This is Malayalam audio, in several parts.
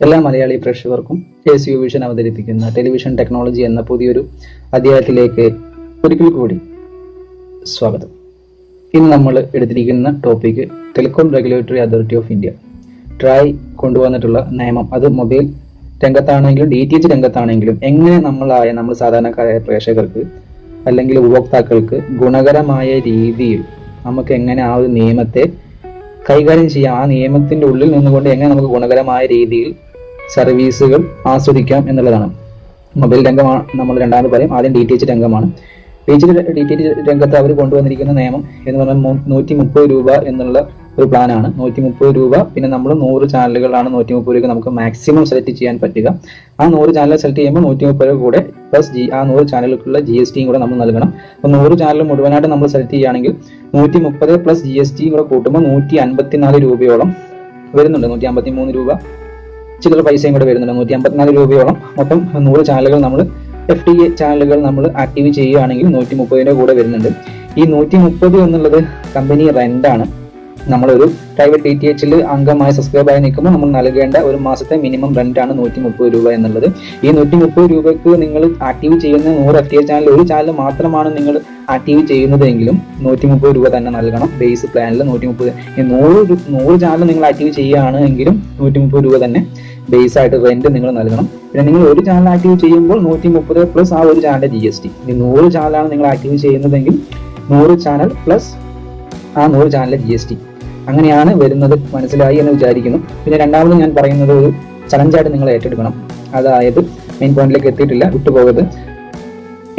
എല്ലാ മലയാളി പ്രേക്ഷകർക്കും എസ് യു വിഷൻ അവതരിപ്പിക്കുന്ന ടെലിവിഷൻ ടെക്നോളജി എന്ന പുതിയൊരു അധ്യായത്തിലേക്ക് ഒരിക്കൽ കൂടി സ്വാഗതം. ഇന്ന് നമ്മൾ എടുത്തിരിക്കുന്ന topic telecom regulatory authority of India TRAI കൊണ്ടുവന്നിട്ടുള്ള നിയമം. അത് മൊബൈൽ രംഗത്താണെങ്കിലും ഡി ടി എച്ച് രംഗത്താണെങ്കിലും എങ്ങനെ നമ്മളായ നമ്മൾ സാധാരണക്കാരായ പ്രേക്ഷകർക്ക് അല്ലെങ്കിൽ ഉപഭോക്താക്കൾക്ക് ഗുണകരമായ രീതിയിൽ നമുക്ക് എങ്ങനെ ആ ഒരു നിയമത്തെ കൈകാര്യം ചെയ്യാം ആ നിയമത്തിന്റെ ഉള്ളിൽ നിന്നുകൊണ്ട് എങ്ങനെ നമുക്ക് ഗുണകരമായ രീതിയിൽ സർവീസുകൾ ആസ്വദിക്കാം എന്നുള്ളതാണ്. മൊബൈൽ രംഗമാണ് നമ്മൾ രണ്ടാമത് പറയും. ആദ്യം ഡി ടി എച്ച് രംഗമാണ്. D T D T H രംഗത്ത് അവർ കൊണ്ടുവന്നിരിക്കുന്ന നിയമം എന്ന് പറഞ്ഞാൽ നൂറ്റി മുപ്പത് രൂപ എന്നുള്ള ഒരു പ്ലാനാണ്. നൂറ്റി മുപ്പത് രൂപ പിന്നെ നമ്മൾ നൂറ് ചാനലുകളാണ് നൂറ്റി മുപ്പത് രൂപ നമുക്ക് മാക്സിമം സെലക്ട് ചെയ്യാൻ പറ്റുക. ആ നൂറ് ചാനൽ സെലക്ട് ചെയ്യുമ്പോൾ നൂറ്റി മുപ്പത് രൂപ കൂടെ പ്ലസ് ജി ആ നൂറ് ചാനലുകൾക്കുള്ള ജി എസ് ടിയും കൂടെ നമ്മൾ നൽകണം. അപ്പോൾ നൂറ് ചാനൽ മുഴുവനായിട്ട് നമ്മൾ സെലക്ട് ചെയ്യുകയാണെങ്കിൽ നൂറ്റി മുപ്പത് പ്ലസ് ജി എസ് ടിയും കൂടെ കൂട്ടുമ്പോൾ നൂറ്റി അൻപത്തിനാല് രൂപയോളം വരുന്നുണ്ട്. നൂറ്റി അമ്പത്തി മൂന്ന് രൂപ. ചില്ലറ പൈസയും കൂടെ വരുന്നുണ്ട്. നൂറ്റി അമ്പത്തിനാല് രൂപയോളം. മൊത്തം നൂറ് ചാനലുകൾ നമ്മൾ എഫ് ടി എ ചാനലുകൾ നമ്മൾ ആക്റ്റീവ് ചെയ്യുകയാണെങ്കിൽ നൂറ്റി മുപ്പതിന്റെ കൂടെ വരുന്നുണ്ട്. ഈ നൂറ്റി മുപ്പത് എന്നുള്ളത് കമ്പനി റെന്റാണ് നമ്മളൊരു പ്രൈവറ്റ് ഡി ടി എച്ചിൽ അംഗമായി സബ്സ്ക്രൈബ് ആയി നിൽക്കുമ്പോൾ നമ്മൾ നൽകേണ്ട ഒരു മാസത്തെ മിനിമം റെന്റ് ആണ് നൂറ്റി മുപ്പത് രൂപ എന്നുള്ളത്. ഈ നൂറ്റി മുപ്പത് രൂപയ്ക്ക് നിങ്ങൾ ആക്റ്റീവ് ചെയ്യുന്ന നൂറ് എഫ് ടി എച്ച് ചാനൽ ഒരു ചാനൽ മാത്രമാണ് നിങ്ങൾ ആക്റ്റീവ് ചെയ്യുന്നതെങ്കിലും നൂറ്റി മുപ്പത് രൂപ തന്നെ നൽകണം. ബേസ് പ്ലാനിൽ നൂറ്റി മുപ്പത് നൂറ് നൂറ് ചാനൽ നിങ്ങൾ ആക്റ്റീവ് ചെയ്യുകയാണ് എങ്കിലും നൂറ്റി മുപ്പത് രൂപ തന്നെ ബേസ് ആയിട്ട് റെന്റ് നിങ്ങൾ നൽകണം. പിന്നെ നിങ്ങൾ ഒരു ചാനൽ ആക്റ്റീവ് ചെയ്യുമ്പോൾ നൂറ്റി മുപ്പത് പ്ലസ് ആ ഒരു ചാനലിന്റെ ജി എസ് ടി നൂറ് ചാനലാണ് നിങ്ങൾ ആക്റ്റീവ് ചെയ്യുന്നതെങ്കിൽ നൂറ് ചാനൽ പ്ലസ് ആ നൂറ് ചാനലിലെ ജി എസ് ടി അങ്ങനെയാണ് വരുന്നത് മനസ്സിലായി എന്ന് വിചാരിക്കുന്നു. പിന്നെ രണ്ടാമത് ഞാൻ പറയുന്നത് ഒരു ചലഞ്ചായിട്ട് നിങ്ങൾ ഏറ്റെടുക്കണം. അതായത് മെയിൻ പോയിന്റിലേക്ക് എത്തിയിട്ടില്ല വിട്ടുപോകരുത്.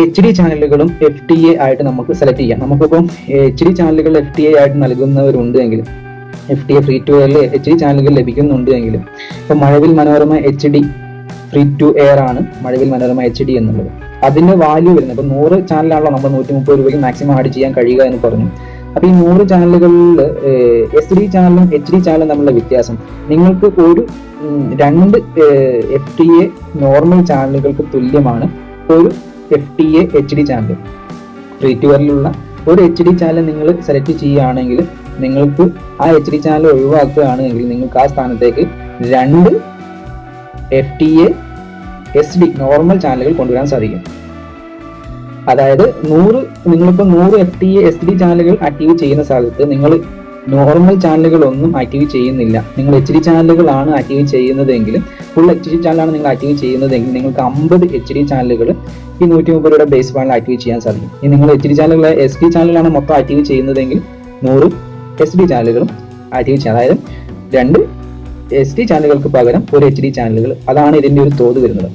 എച്ച് ഡി ചാനലുകളും എഫ് ടി എ ആയിട്ട് നമുക്ക് സെലക്ട് ചെയ്യാം. നമുക്കിപ്പം എച്ച് ഡി ചാനലുകൾ എഫ് ടി എ ആയിട്ട് നൽകുന്നവരുണ്ട് എങ്കിലും F T A free to എയറിൽ എച്ച് ഡി ചാനലുകൾ ലഭിക്കുന്നുണ്ട് എങ്കിലും ഇപ്പം Mazhavil Manorama H D free to air ആണ് മഴവിൽ മനോരമ എച്ച് ഡി എന്നുള്ളത്. അതിന്റെ വാല്യൂ വരുന്നത് ഇപ്പൊ നൂറ് ചാനലാണല്ലോ നമ്മൾ നൂറ്റി മുപ്പത് രൂപയ്ക്ക് മാക്സിമം ആഡ് ചെയ്യാൻ കഴിയുക എന്ന് പറഞ്ഞു. അപ്പൊ ഈ നൂറ് ചാനലുകളിൽ എസ് ഡി ചാനലും എച്ച് ഡി ചാനലും തമ്മിലുള്ള വ്യത്യാസം. നിങ്ങൾക്ക് ഒരു രണ്ട് എഫ് ടി എ നോർമൽ ചാനലുകൾക്ക് തുല്യമാണ് ഒരു F T A H D channel ട്രീറ്റുവറിലുള്ള ഒരു എച്ച് ഡി ചാനൽ നിങ്ങൾ സെലക്ട് ചെയ്യുകയാണെങ്കിൽ നിങ്ങൾക്ക് ആ എച്ച് ഡി ചാനൽ ഒഴിവാക്കുകയാണെങ്കിൽ നിങ്ങൾക്ക് ആ സ്ഥാനത്തേക്ക് രണ്ട് F T A S D normal ചാനലുകൾ കൊണ്ടുവരാൻ സാധിക്കും. അതായത് നൂറ് നിങ്ങളിപ്പോൾ നൂറ് എഫ് ടി എസ് ഡി ചാനലുകൾ ആക്റ്റീവ് ചെയ്യുന്ന സ്ഥലത്ത് നിങ്ങൾ നോർമൽ ചാനലുകൾ ഒന്നും ആക്റ്റീവ് ചെയ്യുന്നില്ല. നിങ്ങൾ എച്ച് ഡി ചാനലുകളാണ് ആക്റ്റീവ് ചെയ്യുന്നതെങ്കിലും ഫുൾ എച്ച് ഡി ചാനലാണ് നിങ്ങൾ ആക്റ്റീവ് ചെയ്യുന്നതെങ്കിൽ നിങ്ങൾക്ക് അമ്പത് എച്ച് ഡി ചാനലുകൾ ഈ നൂറ്റി മുപ്പത് രൂപയുടെ ബേസ് പ്ലാനിൽ ആക്റ്റീവ് ചെയ്യാൻ സാധിക്കും. ഇനി നിങ്ങൾ എച്ച് ഡി ചാനലുകൾ എസ് ഡി ചാനലാണ് മൊത്തം ആക്റ്റീവ് ചെയ്യുന്നതെങ്കിൽ നൂറ് എസ് ഡി ചാനലുകളും ആക്റ്റീവ് ചെയ്യാം. അതായത് രണ്ട് എസ് ഡി ചാനലുകൾക്ക് പകരം ഒരു എച്ച് ഡി ചാനലുകൾ അതാണ് ഇതിന്റെ ഒരു തോത് വരുന്നത്.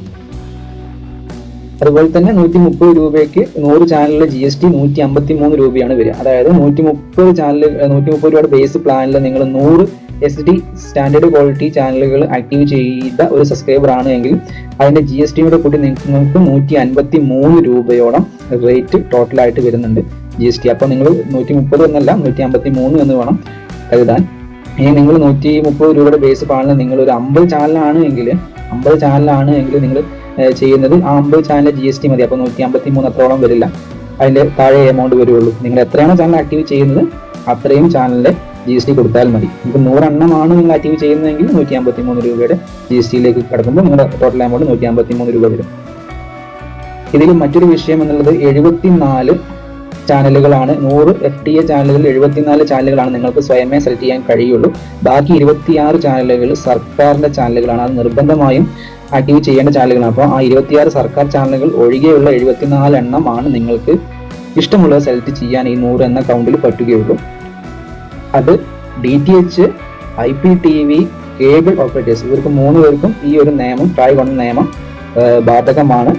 അതുപോലെ തന്നെ നൂറ്റി മുപ്പത് രൂപയ്ക്ക് നൂറ് ചാനലിലെ ജി എസ് ടി നൂറ്റി അമ്പത്തി മൂന്ന് രൂപയാണ് വരിക. അതായത് നൂറ്റി മുപ്പത് ചാനൽ നൂറ്റി മുപ്പത് രൂപയുടെ ബേസ് പ്ലാനിൽ നിങ്ങൾ നൂറ് എസ് ഡി സ്റ്റാൻഡേർഡ് ക്വാളിറ്റി ചാനലുകൾ ആക്റ്റീവ് ചെയ്ത ഒരു സബ്സ്ക്രൈബർ ആണ് എങ്കിൽ അതിന്റെ ജി എസ് ടിയുടെ കൂടി നിങ്ങൾക്ക് നൂറ്റി അൻപത്തി മൂന്ന് രൂപയോളം റേറ്റ് ടോട്ടലായിട്ട് വരുന്നുണ്ട് ജി എസ് ടി അപ്പോൾ നിങ്ങൾ നൂറ്റി മുപ്പത് എന്നല്ല നൂറ്റി അമ്പത്തി മൂന്ന് എന്ന് വേണം കരുതാൻ. ഇനി നിങ്ങൾ നൂറ്റി മുപ്പത് രൂപയുടെ ബേസ് പ്ലാനിൽ നിങ്ങൾ ഒരു അമ്പത് ചാനലാണ് എങ്കിൽ അമ്പത് ചാനലാണ് എങ്കിൽ നിങ്ങൾ ചെയ്യുന്നത്. ആ അമ്പത് ചാനൽ ജി എസ് ടി മതി. അപ്പോൾ നൂറ്റി അമ്പത്തി മൂന്ന് അത്രോളം വരില്ല. അതിന്റെ താഴെ എമൗണ്ട് വരുള്ളൂ നിങ്ങൾ എത്രയാണോ ചാനൽ ആക്റ്റീവ് ചെയ്യുന്നത് അത്രയും ചാനലിന്റെ ജി എസ് ടി കൊടുത്താൽ മതി. നിങ്ങൾക്ക് നൂറെണ്ണമാണ് നിങ്ങൾ ആക്റ്റീവ് ചെയ്യുന്നതെങ്കിൽ നൂറ്റി അമ്പത്തി മൂന്ന് രൂപയുടെ ജി എസ് ടിയിലേക്ക് കടക്കുമ്പോൾ നിങ്ങളുടെ ടോട്ടൽ എമൗണ്ട് നൂറ്റി അമ്പത്തി മൂന്ന് രൂപ വരും. ഇതിൽ മറ്റൊരു വിഷയം എന്നുള്ളത് എഴുപത്തിനാല് ചാനലുകളാണ് നൂറ് എഫ് ടി എ ചാനലുകളിൽ എഴുപത്തിനാല് ചാനലുകളാണ് നിങ്ങൾക്ക് സ്വയമേ സെലക്ട് ചെയ്യാൻ കഴിയുള്ളൂ. ബാക്കി ഇരുപത്തിയാറ് ചാനലുകൾ സർക്കാരിന്റെ ചാനലുകളാണ് അത് നിർബന്ധമായും ആക്റ്റീവ് ചെയ്യേണ്ട ചാനലുകളാണ്. അപ്പോൾ ആ ഇരുപത്തിയാറ് സർക്കാർ ചാനലുകൾ ഒഴികെയുള്ള എഴുപത്തിനാല് എണ്ണമാണ് നിങ്ങൾക്ക് ഇഷ്ടമുള്ളത് സെലക്ട് ചെയ്യാൻ ഈ നൂറ് എന്ന കൗണ്ടിൽ പറ്റുകയുള്ളൂ. അത് D T H I P T V cable operators ഇവർക്ക് മൂന്ന് പേർക്കും ഈ ഒരു നിയമം ട്രൈ വണ് നിയമം ബാധകമാണ്.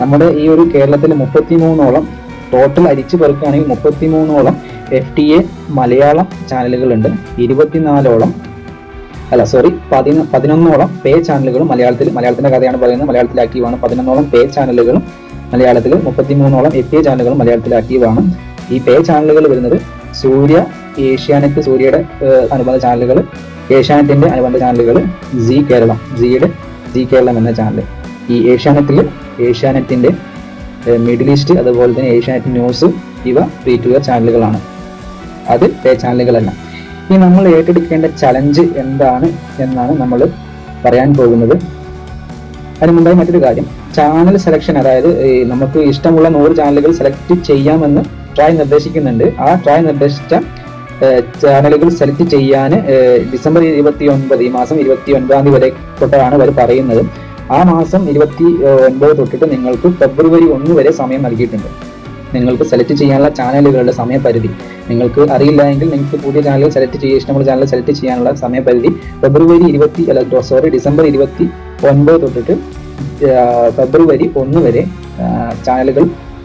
നമ്മുടെ ഈ ഒരു കേരളത്തിൽ മുപ്പത്തിമൂന്നോളം ടോട്ടൽ അരിച്ചു പെറുക്കുകയാണെങ്കിൽ മുപ്പത്തിമൂന്നോളം എഫ് ടി എ മലയാളം ചാനലുകളുണ്ട്. ഇരുപത്തിനാലോളം അല്ല സോറി പതിന പതിനൊന്നോളം പേ ചാനലുകളും മലയാളത്തിൽ മലയാളത്തിന്റെ കഥയാണ് പറയുന്നത്. മലയാളത്തിൽ ആക്റ്റീവാണ് പതിനൊന്നോളം പേ ചാനലുകളും മലയാളത്തിൽ മുപ്പത്തിമൂന്നോളം എഫ് എ ചാനലുകളും മലയാളത്തിൽ ആക്റ്റീവാണ് ഈ പേ ചാനലുകൾ വരുന്നത് സൂര്യ ഏഷ്യാനെറ്റ് സൂര്യയുടെ അനുബന്ധ ചാനലുകൾ ഏഷ്യാനെറ്റിന്റെ അനുബന്ധ ചാനലുകൾ ജി കേരളം ജിയുടെ ജി കേരളം എന്ന ചാനൽ ഈ ഏഷ്യാനെറ്റിൽ ഏഷ്യാനെറ്റിന്റെ മിഡിൽ ഈസ്റ്റ് അതുപോലെ തന്നെ ഏഷ്യാനെറ്റ് ന്യൂസ് ഇവ ഫ്രീ ടു ചാനലുകളാണ് അത് പേ ചാനലുകളല്ല ഇനി നമ്മൾ ഏറ്റെടുക്കേണ്ട ചലഞ്ച് എന്താണ് എന്നാണ് നമ്മൾ പറയാൻ പോകുന്നത്. അതിന് മുമ്പായി മറ്റൊരു കാര്യം. ചാനൽ സെലക്ഷൻ അതായത് നമുക്ക് ഇഷ്ടമുള്ള നൂറ് ചാനലുകൾ സെലക്ട് ചെയ്യാമെന്ന് ട്രായ് നിർദ്ദേശിക്കുന്നുണ്ട്. ആ ട്രായ് നിർദ്ദേശിച്ച ചാനലുകൾ സെലക്ട് ചെയ്യാൻ ഡിസംബർ ഇരുപത്തി ഒൻപത് ഈ മാസം ഇരുപത്തി ഒൻപതാം തീയതി വരെ തൊട്ടാണ് അവർ പറയുന്നത്. ആ മാസം ഇരുപത്തി ഒൻപത് തൊട്ടിട്ട് നിങ്ങൾക്ക് ഫെബ്രുവരി ഒന്ന് വരെ സമയം നൽകിയിട്ടുണ്ട്. നിങ്ങൾക്ക് സെലക്ട് ചെയ്യാനുള്ള ചാനലുകളുടെ സമയപരിധി. നിങ്ങൾക്ക് അറിയില്ല എങ്കിൽ നിങ്ങൾക്ക് പുതിയ ചാനൽ സെലക്ട് ചെയ്യുക ഇഷ്ടമുള്ള ചാനൽ സെലക്ട് ചെയ്യാനുള്ള സമയപരിധി ഫെബ്രുവരി ഇരുപത്തി അല്ല സോറി ഡിസംബർ ഇരുപത്തി ഒൻപത് തൊട്ടിട്ട് ഫെബ്രുവരി ഒന്ന് വരെ ചാനലുകൾ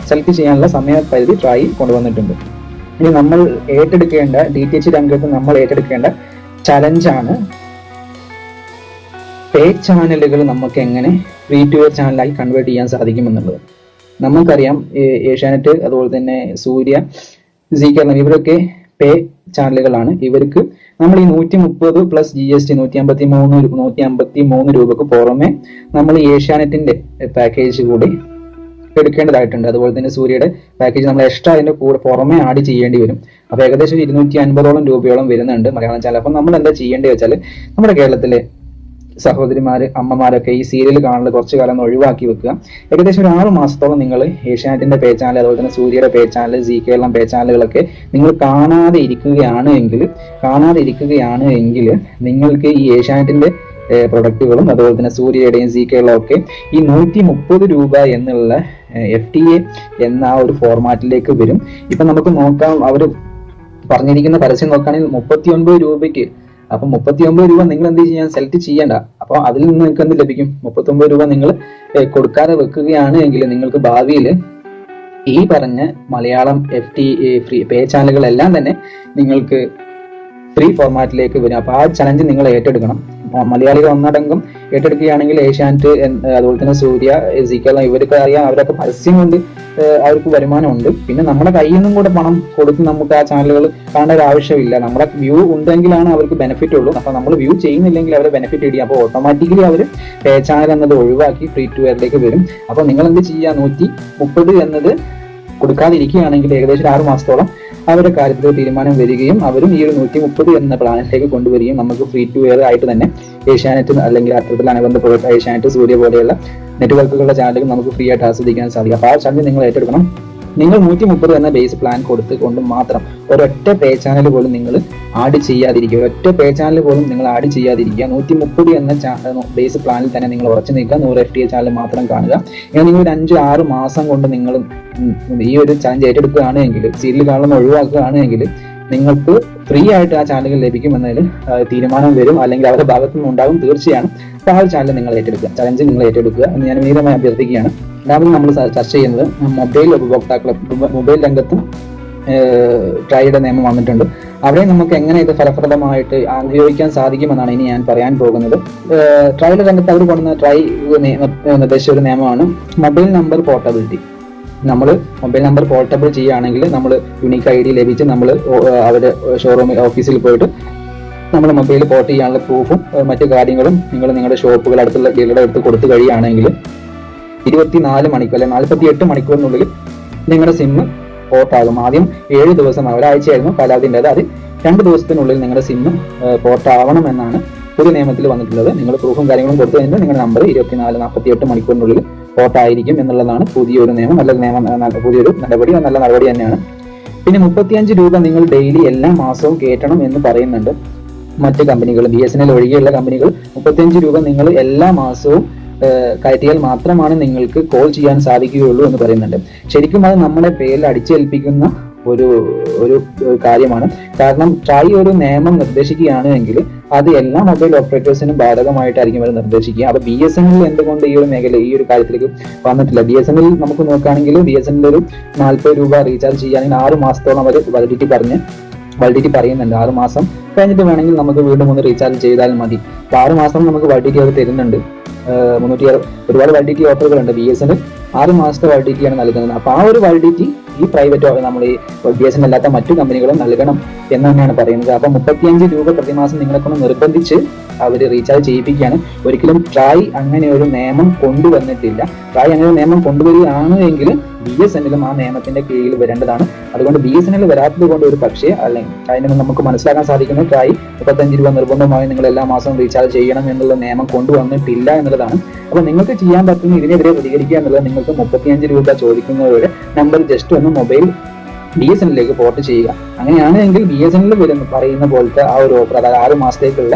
സെലക്ട് ചെയ്യാനുള്ള സമയപരിധി ട്രൈ കൊണ്ടുവന്നിട്ടുണ്ട്. ഇനി നമ്മൾ ഏറ്റെടുക്കേണ്ട ഡി ടി എച്ച് രംഗത്ത് നമ്മൾ ഏറ്റെടുക്കേണ്ട ചലഞ്ചാണ് പേ ചാനലുകൾ നമുക്ക് എങ്ങനെ ഫ്രീ ടു ചാനലായി കൺവേർട്ട് ചെയ്യാൻ സാധിക്കുമെന്നുള്ളത്. നമുക്കറിയാം ഏഷ്യാനെറ്റ് അതുപോലെ തന്നെ സൂര്യ സി കേരളം ഇവരൊക്കെ പേ ചാനലുകളാണ്. ഇവർക്ക് നമ്മൾ ഈ നൂറ്റി മുപ്പത് പ്ലസ് ജി എസ് ടി നൂറ്റി അമ്പത്തി മൂന്ന് നൂറ്റി അമ്പത്തി മൂന്ന് രൂപക്ക് പുറമെ നമ്മൾ ഏഷ്യാനെറ്റിന്റെ പാക്കേജ് കൂടി എടുക്കേണ്ടതായിട്ടുണ്ട്. അതുപോലെ തന്നെ സൂര്യയുടെ പാക്കേജ് നമ്മൾ എക്സ്ട്രാ അതിന്റെ കൂടെ പുറമെ ആഡ് ചെയ്യേണ്ടി വരും. അപ്പൊ ഏകദേശം ഇരുന്നൂറ്റി അൻപതോളം രൂപയോളം വരുന്നുണ്ട് മലയാളം ചാനൽ അപ്പൊ നമ്മൾ എന്താ ചെയ്യേണ്ടത് വെച്ചാൽ നമ്മുടെ കേരളത്തിലെ സഹോദരിമാര് അമ്മമാരൊക്കെ ഈ സീരിയൽ കാണൽ കുറച്ചു കാലം ഒഴിവാക്കി വെക്കുക. ഏകദേശം ഒരു ആറ് മാസത്തോളം നിങ്ങൾ ഏഷ്യാനെറ്റിന്റെ പേ ചാനൽ അതുപോലെ തന്നെ സൂര്യയുടെ pay channel Zee Keralam pay ചാനലുകളൊക്കെ നിങ്ങൾ കാണാതെ ഇരിക്കുകയാണ് എങ്കിൽ കാണാതെ ഇരിക്കുകയാണ് എങ്കിൽ നിങ്ങൾക്ക് ഈ ഏഷ്യാനെറ്റിന്റെ പ്രൊഡക്റ്റുകളും അതുപോലെ തന്നെ സൂര്യയുടെയും സി കേരളം ഒക്കെ ഈ നൂറ്റി മുപ്പത് രൂപ എന്നുള്ള എഫ് ടി എ എന്ന ആ ഒരു ഫോർമാറ്റിലേക്ക് വരും. ഇപ്പൊ നമുക്ക് നോക്കാം അവർ പറഞ്ഞിരിക്കുന്ന പരസ്യം നോക്കുകയാണെങ്കിൽ മുപ്പത്തി ഒൻപത് രൂപയ്ക്ക് അപ്പൊ മുപ്പത്തി ഒമ്പത് രൂപ നിങ്ങൾ എന്ത് ചെയ്യാൻ സെലക്ട് ചെയ്യേണ്ട. അപ്പൊ അതിൽ നിന്ന് നിങ്ങൾക്ക് എന്ത് ലഭിക്കും? മുപ്പത്തി ഒമ്പത് രൂപ നിങ്ങൾ കൊടുക്കാതെ വെക്കുകയാണ് എങ്കിൽ നിങ്ങൾക്ക് ഭാവിയിൽ ഈ പറഞ്ഞ Malayalam F T free pay ചാനലുകളെല്ലാം തന്നെ നിങ്ങൾക്ക് ഫ്രീ ഫോർമാറ്റിലേക്ക് വരും. അപ്പൊ ആ ചലഞ്ച് നിങ്ങൾ ഏറ്റെടുക്കണം. മലയാളികൾ ഒന്നടങ്കം ഏറ്റെടുക്കുകയാണെങ്കിൽ ഏഷ്യാനെറ്റ് അതുപോലെ തന്നെ സൂര്യ സിക്കെല്ലാം ഇവരൊക്കെ അറിയാം. അവരൊക്കെ പരസ്യം കൊണ്ട് അവർക്ക് വരുമാനമുണ്ട്. പിന്നെ നമ്മുടെ കയ്യിൽ നിന്നും കൂടെ പണം കൊടുത്ത് നമുക്ക് ആ ചാനലുകൾ കാണേണ്ട ഒരു ആവശ്യമില്ല. നമ്മുടെ വ്യൂ ഉണ്ടെങ്കിലാണ് അവർക്ക് ബെനിഫിറ്റ് ഉള്ളൂ. അപ്പൊ നമ്മൾ വ്യൂ ചെയ്യുന്നില്ലെങ്കിൽ അവരെ ബെനിഫിറ്റ് ഇടിയും അപ്പോൾ ഓട്ടോമാറ്റിക്കലി അവർ പേ ചാനൽ എന്നത് ഒഴിവാക്കി ഫ്രീ ടു എയറിലേക്ക് വരും. അപ്പൊ നിങ്ങൾ എന്ത് ചെയ്യുക? നൂറ്റി മുപ്പത് എന്നത് കൊടുക്കാതിരിക്കുകയാണെങ്കിൽ ഏകദേശം ആറ് മാസത്തോളം അവരുടെ കാര്യത്തിൽ തീരുമാനം വരികയും അവരും ഈ ഒരു നൂറ്റി മുപ്പത് എന്ന പ്ലാനിലേക്ക് കൊണ്ടുവരികയും നമുക്ക് ഫ്രീ ടു എയർ ആയിട്ട് തന്നെ ഏഷ്യാനെറ്റ് അല്ലെങ്കിൽ അത്തരത്തിൽ അനുബന്ധപ്പെട്ട ഏഷ്യാനെറ്റ് സൂര്യ പോലെയുള്ള നെറ്റ്വർക്കുകളുടെ ചാനലുകൾ നമുക്ക് ഫ്രീ ആയിട്ട് ആസ്വദിക്കാൻ സാധിക്കും. അപ്പോൾ ആ ചാനൽ നിങ്ങൾ ഏറ്റെടുക്കണം. നിങ്ങൾ നൂറ്റി മുപ്പത് എന്ന ബേസ് പ്ലാൻ കൊടുത്തുകൊണ്ട് മാത്രം ഒരൊറ്റ പേ ചാനൽ പോലും നിങ്ങൾ ആഡ് ചെയ്യാതിരിക്കുക. ഒരൊറ്റ പേ ചാനൽ പോലും നിങ്ങൾ ആഡ് ചെയ്യാതിരിക്കുക. നൂറ്റി മുപ്പത് എന്ന ബേസ് പ്ലാനിൽ തന്നെ നിങ്ങൾ ഉറച്ചു നിൽക്കുക. നൂറ് എഫ് ടി എ ചാനൽ മാത്രം കാണുക. ഇങ്ങനെ നിങ്ങൾ ഒരു അഞ്ച് ആറ് മാസം കൊണ്ട് നിങ്ങൾ ഈ ഒരു ചാനൽ ഏറ്റെടുക്കുകയാണ് എങ്കിൽ സീരിയൽ കാണുന്ന ഒഴിവാക്കുകയാണ് എങ്കിൽ നിങ്ങൾക്ക് ഫ്രീ ആയിട്ട് ആ ചാനലുകൾ ലഭിക്കും എന്നതിൽ തീരുമാനം വരും. അല്ലെങ്കിൽ അവരുടെ ഭാഗത്തു ഉണ്ടാകും തീർച്ചയാണ് അപ്പോൾ ആ ഒരു ചാനൽ നിങ്ങൾ ഏറ്റെടുക്കുക. ചലഞ്ച് നിങ്ങൾ ഏറ്റെടുക്കുക എന്ന് ഞാൻ വീരമായി അഭ്യർത്ഥിക്കുകയാണ്. രണ്ടാമത് നമ്മൾ ചർച്ച ചെയ്യുന്നത് മൊബൈൽ ഉപഭോക്താക്കളെ മൊബൈൽ രംഗത്തും ട്രൈയുടെ നിയമം വന്നിട്ടുണ്ട്. അവിടെ നമുക്ക് എങ്ങനെ ഇത് ഫലപ്രദമായിട്ട് ഉപയോഗിക്കാൻ സാധിക്കുമെന്നാണ് ഇനി ഞാൻ പറയാൻ പോകുന്നത്. ട്രൈയുടെ രംഗത്ത് അവർ കൊണ്ടുവന്ന ട്രൈ നിർദ്ദേശിച്ച ഒരു നിയമമാണ് മൊബൈൽ നമ്പർ പോർട്ടബിലിറ്റി നമ്മൾ മൊബൈൽ നമ്പർ പോർട്ടബിൾ ചെയ്യുകയാണെങ്കിൽ നമ്മൾ യുണീക്ക് ഐ ഡി ലഭിച്ച് നമ്മൾ അവരുടെ ഷോറൂമിൽ ഓഫീസിൽ പോയിട്ട് നമ്മൾ മൊബൈൽ പോർട്ട് ചെയ്യാനുള്ള പ്രൂഫും മറ്റു കാര്യങ്ങളും നിങ്ങൾ നിങ്ങളുടെ ഷോപ്പുകൾ അടുത്തുള്ള ഡീലറുടെ അടുത്ത് കൊടുത്തു കഴിയുകയാണെങ്കിൽ ഇരുപത്തിനാല് മണിക്കൂർ അല്ലെങ്കിൽ നാൽപ്പത്തി എട്ട് മണിക്കൂറിനുള്ളിൽ നിങ്ങളുടെ സിമ്മ് പോർട്ടാകും ആദ്യം ഏഴ് ദിവസം ഒരാഴ്ചയായിരുന്നു കാലാവധി ഉണ്ടായത് അത് രണ്ട് ദിവസത്തിനുള്ളിൽ നിങ്ങളുടെ സിമ്മ് പോർട്ടാവണം എന്നാണ് പുതിയ നിയമത്തിൽ വന്നിട്ടുള്ളത്. നിങ്ങൾ പ്രൂഫും കാര്യങ്ങളും കൊടുത്തു കഴിഞ്ഞാൽ നിങ്ങളുടെ നമ്പർ ഇരുപത്തിനാല് നാൽപ്പത്തി എട്ട് മണിക്കൂറിനുള്ളിൽ പോർട്ടായിരിക്കും എന്നുള്ളതാണ് പുതിയൊരു നിയമം നല്ല നിയമം പുതിയൊരു നടപടി നല്ല നടപടി തന്നെയാണ്. പിന്നെ മുപ്പത്തിയഞ്ച് രൂപ നിങ്ങൾ ഡെയിലി എല്ലാ മാസവും കയറ്റണം എന്ന് പറയുന്നുണ്ട് മറ്റ് കമ്പനികൾ ബി എസ് എൻ എൽ ഒഴികെയുള്ള കമ്പനികൾ. മുപ്പത്തിയഞ്ച് രൂപ നിങ്ങൾ എല്ലാ മാസവും കയറ്റിയാൽ മാത്രമാണ് നിങ്ങൾക്ക് കോൾ ചെയ്യാൻ സാധിക്കുകയുള്ളൂ എന്ന് പറയുന്നുണ്ട്. ശരിക്കും അത് നമ്മുടെ പേരിൽ അടിച്ചേൽപ്പിക്കുന്ന ഒരു ഒരു കാര്യമാണ്. കാരണം ട്രായ് ഒരു നിയമം നിർദ്ദേശിക്കുകയാണ് എങ്കിൽ അത് എല്ലാ മൊബൈൽ ഓപ്പറേറ്റേഴ്സിനും ബാധകമായിട്ടായിരിക്കും അവർ നിർദ്ദേശിക്കുക. അപ്പൊ ബി എസ് എൻ എൽ എന്തുകൊണ്ട് ഈ ഒരു മേഖല ഈ ഒരു കാര്യത്തിലേക്ക് വന്നിട്ടില്ല? ബി എസ് എൻ എൽ നമുക്ക് നോക്കുകയാണെങ്കിൽ ബി എസ് എൻ എൽ ഒരു നാൽപ്പത് രൂപ റീചാർജ് ചെയ്യുകയാണെങ്കിൽ ആറ് മാസത്തോളം അവർ വാലിഡിറ്റി പറഞ്ഞ് വാലിഡിറ്റി പറയുന്നുണ്ട്. ആറ് മാസം കഴിഞ്ഞിട്ട് വേണമെങ്കിൽ നമുക്ക് വീണ്ടും ഒന്ന് റീചാർജ് ചെയ്താൽ മതി. അപ്പൊ ആറ് മാസം നമുക്ക് വാലിഡിറ്റി അവർ തരുന്നുണ്ട്. മുന്നൂറ്റി ഒരുപാട് വാലിഡിറ്റി ഓഫറുകളുണ്ട് ബി എസ് എൻ ആറ് മാസത്തെ വാലിഡിറ്റിയാണ് നൽകുന്നത്. അപ്പൊ ആ ഒരു വാലിഡിറ്റി ഈ പ്രൈവറ്റ് നമ്മൾ ഈ ബി എസ് എൻ അല്ലാത്ത മറ്റു കമ്പനികളും നൽകണം എന്ന് തന്നെയാണ് പറയുന്നത്. അപ്പൊ മുപ്പത്തിയഞ്ച് രൂപ പ്രതിമാസം നിങ്ങളെ കൊണ്ട് നിർബന്ധിച്ച് അവർ റീചാർജ് ചെയ്യിപ്പിക്കുകയാണ്. ഒരിക്കലും ട്രായ് അങ്ങനെ ഒരു നിയമം കൊണ്ടുവന്നിട്ടില്ല. ട്രായ് അങ്ങനെ ഒരു നിയമം കൊണ്ടുവരികയാണ് എങ്കിൽ ബി എസ് എന്നിലും ആ നിയമത്തിന്റെ കീഴിൽ വരേണ്ടതാണ്. അതുകൊണ്ട് ബി എസ് എൻ എൽ വരാത്തത് കൊണ്ട് ഒരു പക്ഷേ അല്ലെങ്കിൽ അതിന് നമുക്ക് മനസ്സിലാക്കാൻ സാധിക്കുന്നത് ട്രായ് മുപ്പത്തഞ്ച് രൂപ നിർബന്ധമായി നിങ്ങൾ എല്ലാ മാസവും റീചാർജ് ചെയ്യണം എന്നുള്ള നിയമം കൊണ്ടുവന്നിട്ടില്ല എന്നുള്ളതാണ്. അപ്പൊ നിങ്ങൾക്ക് ചെയ്യാൻ പറ്റുന്ന ഇതിനെതിരെ പ്രതികരിക്കുക എന്നുള്ളത് നിങ്ങൾക്ക് മുപ്പത്തിയഞ്ച് രൂപ ചോദിക്കുന്നവരുടെ നമ്പർ ജസ്റ്റ് ഒന്ന് മൊബൈൽ ബി എസ് എന്നിലേക്ക് പോർട്ട് ചെയ്യുക. അങ്ങനെയാണെങ്കിൽ ബി എസ് എന്നിൽ വരുന്ന പറയുന്ന പോലത്തെ ആ ഒരു ഓഫർ അതായത് ആറ് മാസത്തേക്കുള്ള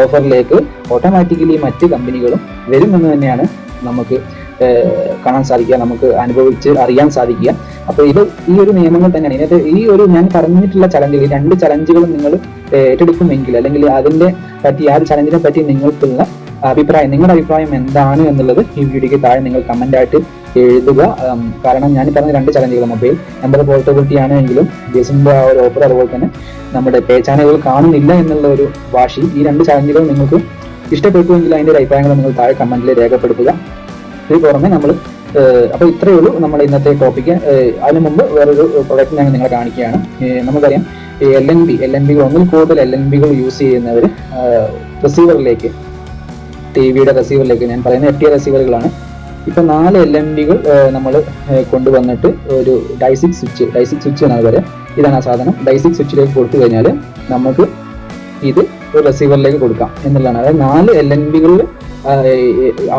ഓഫറിലേക്ക് ഓട്ടോമാറ്റിക്കലി മറ്റ് കമ്പനികളും വരുമെന്ന് തന്നെയാണ് നമുക്ക് കാണാൻ സാധിക്കുക നമുക്ക് അനുഭവിച്ച് അറിയാൻ സാധിക്കുക. അപ്പൊ ഇത് ഈ ഒരു നിയമങ്ങൾ തന്നെയാണ്. ഇതിനകത്ത് ഈ ഒരു ഞാൻ പറഞ്ഞിട്ടുള്ള ചലഞ്ചുകൾ രണ്ട് ചലഞ്ചുകളും നിങ്ങൾ ഏറ്റെടുക്കുമെങ്കിൽ അല്ലെങ്കിൽ അതിന്റെ പറ്റി ആ ഒരു ചലഞ്ചിനെ പറ്റി നിങ്ങൾക്കുള്ള അഭിപ്രായം നിങ്ങളുടെ അഭിപ്രായം എന്താണ് എന്നുള്ളത് ഈ വീഡിയോയ്ക്ക് താഴെ നിങ്ങൾ കമന്റ് ആയിട്ട് എഴുതുക. കാരണം ഞാൻ പറഞ്ഞ രണ്ട് ചലഞ്ചുകൾ മൊബൈൽ നമ്പർ പോർട്ടബിലിറ്റി ആണെങ്കിലും ബിഎസിന്റെ ആ ഒരു ഓഫർ അതുപോലെ തന്നെ നമ്മുടെ പേ ചാനലുകൾ കാണുന്നില്ല എന്നുള്ള ഒരു വാശി ഈ രണ്ട് ചലഞ്ചുകൾ നിങ്ങൾക്ക് ഇഷ്ടപ്പെട്ടുവെങ്കിൽ അതിന്റെ ഒരു അഭിപ്രായങ്ങൾ നിങ്ങൾ താഴെ കമന്റിൽ രേഖപ്പെടുത്തുക. ഇത് പുറമെ നമ്മൾ അപ്പോൾ ഇത്രയേ ഉള്ളൂ നമ്മുടെ ഇന്നത്തെ ടോപ്പിക്ക് അതിന് മുമ്പ് വേറൊരു പ്രൊഡക്റ്റ് ഞാൻ നിങ്ങളെ കാണിക്കുകയാണ്. നമുക്കറിയാം L N B L N ബികൾ ഒന്നിൽ കൂടുതൽ എൽ എൻ ബികൾ യൂസ് ചെയ്യുന്നവർ റിസീവറിലേക്ക് ടി വിയുടെ റിസീവറിലേക്ക് ഞാൻ പറയുന്ന എഫ് ടി റിസീവറുകളാണ് ഇപ്പൊ നാല് എൽ എൻ ഡികൾ നമ്മൾ കൊണ്ടുവന്നിട്ട് ഒരു ഡൈസിക് സ്വിച്ച് ഡൈസിക് സ്വിച്ച് എന്നാണ് വരെ ഇതാണ് ആ സാധനം. ഡൈസിക് സ്വിച്ചിലേക്ക് കൊടുത്തു കഴിഞ്ഞാൽ നമുക്ക് ഇത് ഒരു റിസീവറിലേക്ക് കൊടുക്കാം എന്നുള്ളതാണ്. അതായത് നാല് എൽ എൻ ബികളിൽ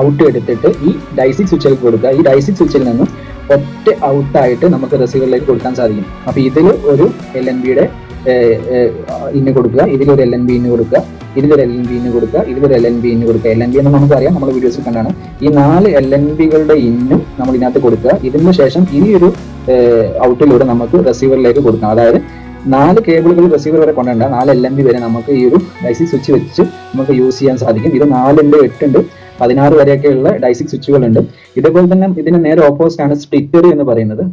ഔട്ട് എടുത്തിട്ട് ഈ ഡൈസിക് സ്വിച്ചിൽ കൊടുക്കുക. ഈ ഡൈസിക് സ്വിച്ചിൽ നിന്നും ഒറ്റ ഔട്ടായിട്ട് നമുക്ക് റിസീവറിലേക്ക് കൊടുക്കാൻ സാധിക്കും. അപ്പൊ ഇതിൽ ഒരു എൽ എൻ ബിയുടെ ഇന്ന് കൊടുക്കുക. ഇതിലൊരു എൽ എൻ ബി ഇന്ന് കൊടുക്കുക. ഇതിലൊരു എൽ എൻ ബി ഇന്ന് കൊടുക്കുക. ഇതിലൊരു എൽ എൻ ബി ഇന്ന് കൊടുക്കുക. എൽ എൻ ബി എന്ന് നമുക്കറിയാം. നമ്മൾ വീഡിയോസിൽ കണ്ടാണ്. ഈ നാല് എൽ എൻ ബികളുടെ ഇന്നും നമ്മൾ ഇതിനകത്ത് കൊടുക്കുക. ഇതിന് ശേഷം ഈ ഒരു ഔട്ടിലൂടെ നമുക്ക് റിസീവറിലേക്ക് കൊടുക്കാം. അതായത് നാല് കേബിളുകൾ റിസീവർ വരെ കൊണ്ടുവരണ്ട. നാല് എൽ എം ബി വരെ നമുക്ക് ഈ ഒരു ഡൈസിക് സ്വിച്ച് വെച്ച് നമുക്ക് യൂസ് ചെയ്യാൻ സാധിക്കും. ഇത് നാലുണ്ട് എട്ടുണ്ട് പതിനാറ് വരെയൊക്കെയുള്ള ഡൈസിക് സ്വിച്ചുകൾ ഉണ്ട് ഇതേപോലെ തന്നെ ഇതിന് നേരെ ഓപ്പോസിറ്റ് ആണ് സ്പ്ലിറ്റർ എന്ന് പറയുന്നത്.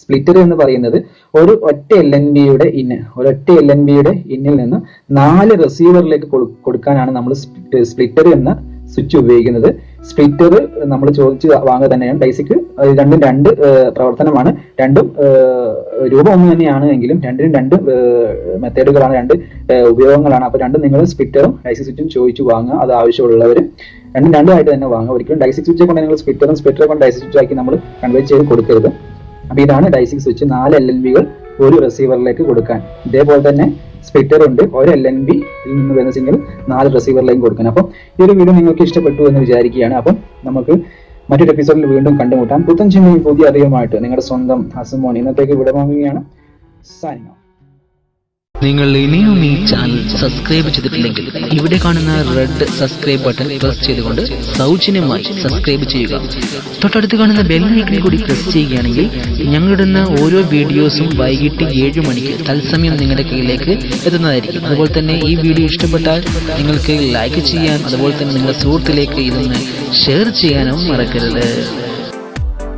സ്പ്ലിറ്റർ എന്ന് പറയുന്നത് ഒരു ഒറ്റ എൽ എൻ ബിയുടെ ഇന്ന് ഒരൊറ്റ എൽ എൻ ബിയുടെ ഇന്നിൽ നിന്ന് നാല് റിസീവറിലേക്ക് കൊടുക്കാനാണ് നമ്മൾ സ്പ്ലിറ്റർ എന്ന സ്വിച്ച് ഉപയോഗിക്കുന്നത്. സ്പ്ലിറ്റർ നമ്മൾ ചോദിച്ച് വാങ്ങുക തന്നെയാണ്. ഡൈസിക്ക് രണ്ടും രണ്ട് പ്രവർത്തനമാണ്. രണ്ടും രൂപം ഒന്ന് തന്നെയാണ് എങ്കിലും രണ്ടിനും രണ്ട് മെത്തേഡുകളാണ്. രണ്ട് ഉപയോഗങ്ങളാണ്. അപ്പൊ രണ്ടും നിങ്ങൾ സ്പ്ലിറ്ററും ഡൈസിക് സ്വിച്ചും ചോദിച്ചു വാങ്ങുക. അത് ആവശ്യമുള്ളവർ രണ്ടും രണ്ടുമായിട്ട് തന്നെ വാങ്ങുക. ഒരിക്കലും ഡൈസിക് സ്വിച്ച് കൊണ്ട് നിങ്ങൾ സ്പ്ലിറ്ററും സ്പ്ലിറ്ററെ കൊണ്ട് ഡൈസിക് സ്വിച്ച് ആക്കി നമ്മൾ കൺവേർട്ട് ചെയ്ത് കൊടുക്കരുത്. അപ്പൊ ഇതാണ് ഡൈസിക് സ്വിച്ച് നാല് എൽ എൽ ബികൾ ഒരു റിസീവറിലേക്ക് കൊടുക്കാൻ. ഇതേപോലെ തന്നെ സ്പ്ലിറ്റർ ഉണ്ട്. ഒരു എൽ എൻ ബി നിന്ന് വരുന്ന സിംഗിൾ നാല് റിസീവർ ലൈൻ കൊടുക്കണം. അപ്പം ഈ ഒരു വീഡിയോ നിങ്ങൾക്ക് ഇഷ്ടപ്പെട്ടു എന്ന് വിചാരിക്കുകയാണ്. അപ്പം നമുക്ക് മറ്റൊരു എപ്പിസോഡിൽ വീണ്ടും കണ്ടുമുട്ടാം. പുത്തൻ ചിന്തയും പുതിയ അറിയുമായിട്ട് നിങ്ങളുടെ സ്വന്തം അസുമോൺ ഇന്നത്തേക്ക് വിടവാങ്ങുകയാണ്. സാനിങ്ങോ നിങ്ങൾ ഇനിയും ഈ ചാനൽ സബ്സ്ക്രൈബ് ചെയ്തിട്ടില്ലെങ്കിൽ ഇവിടെ കാണുന്ന റെഡ് സബ്സ്ക്രൈബ് ബട്ടൺ പ്രസ് ചെയ്തുകൊണ്ട് സൗജന്യമായി സബ്സ്ക്രൈബ് ചെയ്യുക. തൊട്ടടുത്ത് കാണുന്ന ബെല്ലൈക്കൺ കൂടി പ്രസ് ചെയ്യുകയാണെങ്കിൽ ഞങ്ങളിടുന്ന ഓരോ വീഡിയോസും വൈകിട്ട് ഏഴ് മണിക്ക് തത്സമയം നിങ്ങളുടെ കയ്യിലേക്ക് എത്തുന്നതായിരിക്കും. അതുപോലെ തന്നെ ഈ വീഡിയോ ഇഷ്ടപ്പെട്ടാൽ നിങ്ങൾക്ക് ലൈക്ക് ചെയ്യാൻ അതുപോലെ തന്നെ നിങ്ങളുടെ സുഹൃത്തിലേക്ക് ഇതൊന്ന് ഷെയർ ചെയ്യാനും മറക്കരുത്.